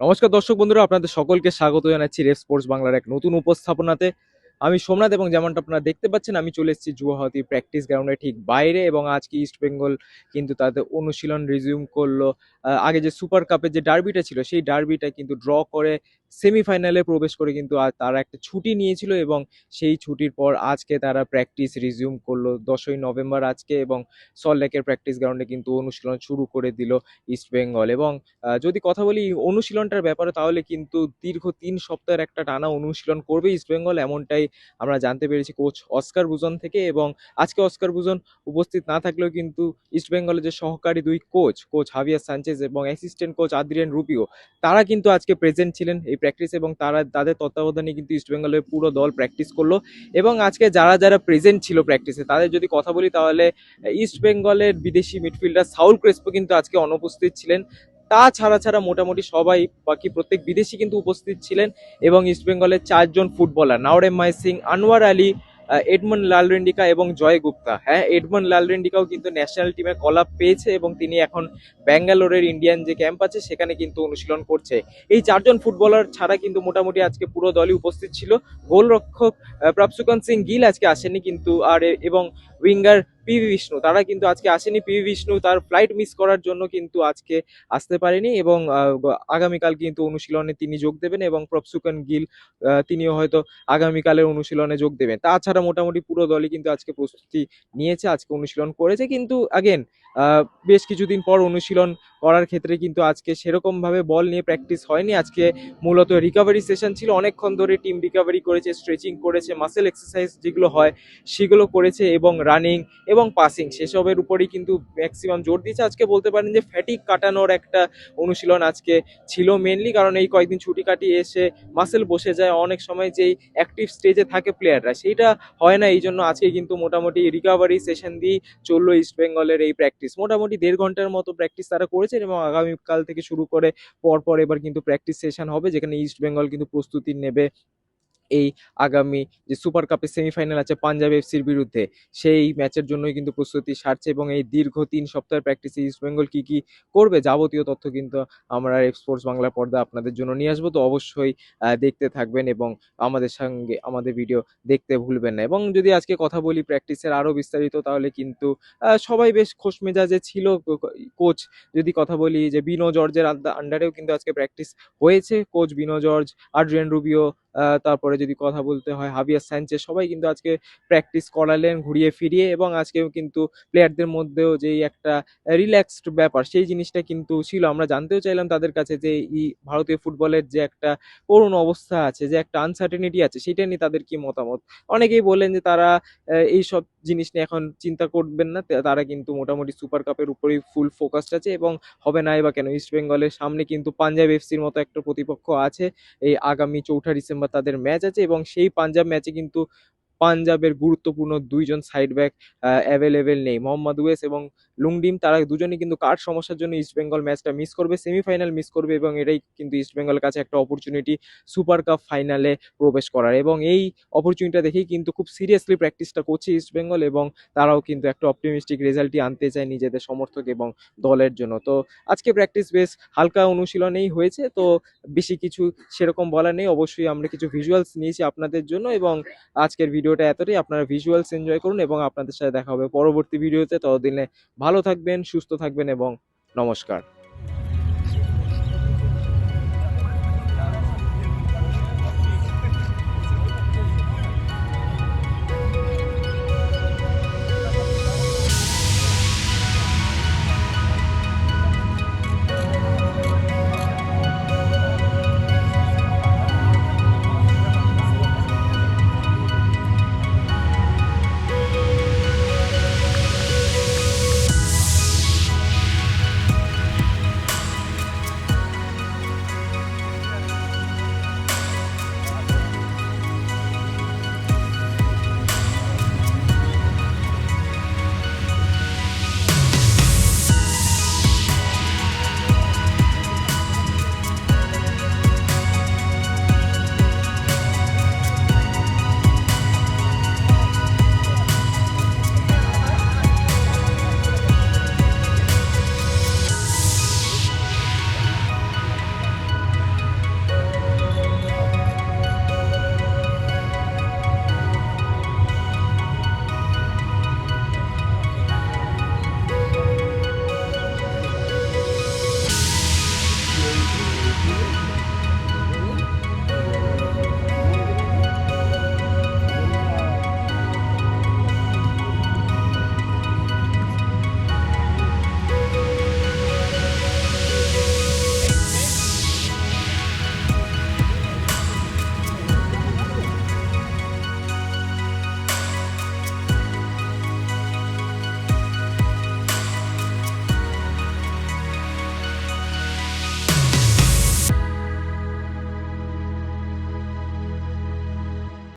নমস্কার দর্শক বন্ধুরা, আপনাদের সকলকে স্বাগত জানাচ্ছি রেফ স্পোর্টস বাংলার এক নতুন উপস্থাপনাতে। আমি সোমনাথ এবং যেমনটা আপনারা দেখতে পাচ্ছেন, আমি চলে এসেছি জুয়াহাতি প্র্যাকটিস গ্রাউন্ডে ঠিক বাইরে এবং আজকে ইস্ট বেঙ্গল কিন্তু তাদের অনুশীলন রিজিউম করল। আগে যে সুপার কাপের যে ডার্বিটা ছিল, সেই ডার্বিটা কিন্তু ড্র করে সেমিফাইনালে প্রবেশ করে কিন্তু আজ তারা একটা ছুটি নিয়েছিল এবং সেই ছুটির পর আজকে তারা প্র্যাকটিস রিজিউম করল। দশই নভেম্বর আজকে এবং সল্টলেকের প্র্যাকটিস গ্রাউন্ডে কিন্তু অনুশীলন শুরু করে দিল ইস্টবেঙ্গল এবং যদি কথা বলি অনুশীলনটার ব্যাপারে তাহলে কিন্তু দীর্ঘ তিন সপ্তাহের একটা টানা অনুশীলন করবে ইস্টবেঙ্গল এমনটাই আমরা জানতে পেরেছি কোচ অস্কার বুজন থেকে এবং আজকে অস্কার বুজন উপস্থিত না থাকলেও কিন্তু ইস্টবেঙ্গলের যে সহকারী দুই কোচ কোচ হাভিয়ার সানচেজ এবং অ্যাসিস্ট্যান্ট কোচ আদ্রিয়ান রুপিও তারা কিন্তু আজকে প্রেজেন্ট ছিলেন। এই প্র্যাকটিস এবং তারা, তাদের তত্ত্বাবধানে কিন্তু ইস্টবেঙ্গলের পুরো দল প্র্যাকটিস করল। এবং আজকে যারা যারা প্রেজেন্ট ছিল প্র্যাকটিসে তাদের যদি কথা বলি তাহলে ইস্টবেঙ্গলের বিদেশি মিডফিল্ডার সাউল ক্রেসপো কিন্তু আজকে অনুপস্থিত ছিলেন। তা ছাড়া ছাড়া মোটামুটি সবাই বাকি প্রত্যেক বিদেশি কিন্তু উপস্থিত ছিলেন। এবং ইস্টবেঙ্গলের চারজন ফুটবলার নাওরেম মাই সিং আনোয়ার আলী এডমন লালরেন্ডিকা এবং জয় গুপ্তা। হ্যাঁ এডমন লালরেন্ডিকাও কিন্তু ন্যাশনাল টিমে কল আপ পেয়েছে এবং তিনি এখন ব্যাঙ্গালোরের ইন্ডিয়ান যে ক্যাম্প আছে, সেখানে কিন্তু অনুশীলন করছে। এই চারজন ফুটবলার ছাড়া কিন্তু মোটামুটি আজকে পুরো দলই উপস্থিত ছিল। গোলরক্ষক প্রাপসুকান্ত সিং গিল আজকে আসেনি কিন্তু আর এবং উইঙ্গার পিভি বিষ্ণু। তারা কিন্তু আজকে আসেনি। পিভি বিষ্ণু তার ফ্লাইট মিস করার জন্য কিন্তু আজকে আসতে পারেনি এবং আগামীকাল কিন্তু অনুশীলনে তিনি যোগ দেবেন এবং প্রফসুকন গিল তিনিও হয়তো আগামীকালের অনুশীলনে যোগ দেবেন। তাছাড়া মোটামুটি পুরো দলই কিন্তু আজকে প্রস্তুতি নিয়েছে, আজকে অনুশীলন করেছে। কিন্তু আগেন বেশ কিছুদিন পর অনুশীলন করার ক্ষেত্রে কিন্তু আজকে সেরকমভাবে বল নিয়ে প্র্যাকটিস হয়নি। আজকে মূলত রিকভারি সেশন ছিল। অনেকক্ষণ ধরে টিম রিকভারি করেছে স্ট্রেচিং করেছে মাসেল এক্সারসাইজ যেগুলো হয় সেগুলো করেছে এবং রানিং এবং পাসিং সেসবের উপরেই কিন্তু ম্যাক্সিমাম জোর দিয়েছে। আজকে বলতে পারেন যে ফ্যাটিক কাটানোর একটা অনুশীলন আজকে ছিল মেনলি কারণ এই কয়েকদিন ছুটি কাটিয়ে এসে মাসেল বসে যায়। অনেক সময় যেই অ্যাক্টিভ স্টেজে থাকে প্লেয়াররা সেইটা হয় না। এই জন্য আজকে কিন্তু মোটামুটি রিকভারি সেশন দিয়ে চলল ইস্ট বেঙ্গলের এই প্র্যাকটিস মোটামুটি দেড় ঘণ্টার মতো প্র্যাকটিস তারা করেছেন এবং আগামীকাল থেকে শুরু করে পরপর এবার কিন্তু প্র্যাকটিস সেশন হবে, যেখানে ইস্ট বেঙ্গল কিন্তু প্রস্তুতি নেবে। এই আগামী যে সুপার কাপের সেমিফাইনাল আছে পাঞ্জাব এফসির বিরুদ্ধে, সেই ম্যাচের জন্যই কিন্তু প্রস্তুতি সারছে এবং এই দীর্ঘ তিন সপ্তাহের প্র্যাকটিসে ইস্ট বেঙ্গল কী কি করবে যাবতীয় তথ্য কিন্তু আমরা স্পোর্টস বাংলা পর্দা আপনাদের জন্য নিয়ে আসব। তো অবশ্যই দেখতে থাকবেন এবং আমাদের সঙ্গে আমাদের ভিডিও দেখতে ভুলবেন না। এবং যদি আজকে কথা বলি প্র্যাকটিসের আরও বিস্তারিত, তাহলে কিন্তু সবাই বেশ খোশ মেজাজে ছিল কোচ যদি কথা বলি যে বিনো জর্জের আন্ডারেও কিন্তু আজকে প্র্যাকটিস হয়েছে। Coach Bino George Adrian Rubio তারপরে যদি কথা বলতে হয় হাবিয়ার স্যাঞ্চে সবাই কিন্তু আজকে প্র্যাকটিস করালেন ঘুরিয়ে ফিরিয়ে এবং আজকেও কিন্তু প্লেয়ারদের মধ্যেও যেই একটা রিল্যাক্সড ব্যাপার সেই জিনিসটা কিন্তু ছিল। আমরা জানতেও চাইলাম তাদের কাছে যে এই ভারতীয় ফুটবলের যে একটা করুণ অবস্থা আছে যে একটা আনসার্টেনিটি আছে সেটা নিয়ে তাদের কি মতামত? অনেকেই বলেন যে তারা আহ, এই সব জিনিস নিয়ে এখন চিন্তা করবেন না তারা কিন্তু মোটামুটি সুপার কাপের উপরেই ফুল ফোকাসড আছে এবং হবে নাই বা কেন? ইস্ট বেঙ্গলের সামনে কিন্তু পাঞ্জাব এফসির মতো একটা প্রতিপক্ষ আছে এই আগামী চৌঠা ডিসেম্বর তাদের ম্যাচ আছে এবং সেই পাঞ্জাব ম্যাচে কিন্তু পাঞ্জাবের গুরুত্বপূর্ণ দুইজন সাইড ব্যাক অ্যাভেলেবেল নেই। মোহাম্মদ ওয়েস এবং লুংডিম, তারা দুজনেই কিন্তু কার সমস্যার জন্য ইস্ট বেঙ্গল ম্যাচটা মিস করবে? সেমিফাইনাল মিস করবে এবং এটাই কিন্তু ইস্ট বেঙ্গলের কাছে একটা অপরচুনিটি সুপার কাপ ফাইনালে প্রবেশ করার। এবং এই অপরচুনিটিটা দেখেই কিন্তু খুব সিরিয়াসলি প্র্যাকটিসটা করছে ইস্ট বেঙ্গল এবং তারাও কিন্তু একটা অপটিমিস্টিক রেজাল্টই আনতে চায় নিজেদের সমর্থক এবং দলের জন্য। তো আজকে প্র্যাকটিস বেশ হালকা অনুশীলনেই হয়েছে। তো বেশি কিছু সেরকম বলার নেই। অবশ্যই আমরা কিছু ভিজুয়ালস নিয়েছি আপনাদের জন্য এবং আজকের ভিডিওটা এতটাই। আপনারা ভিজুয়ালস এনজয় করুন এবং আপনাদের সাথে দেখা হবে পরবর্তী ভিডিওতে। ততদিনে ভালো থাকবেন, সুস্থ থাকবেন এবং নমস্কার।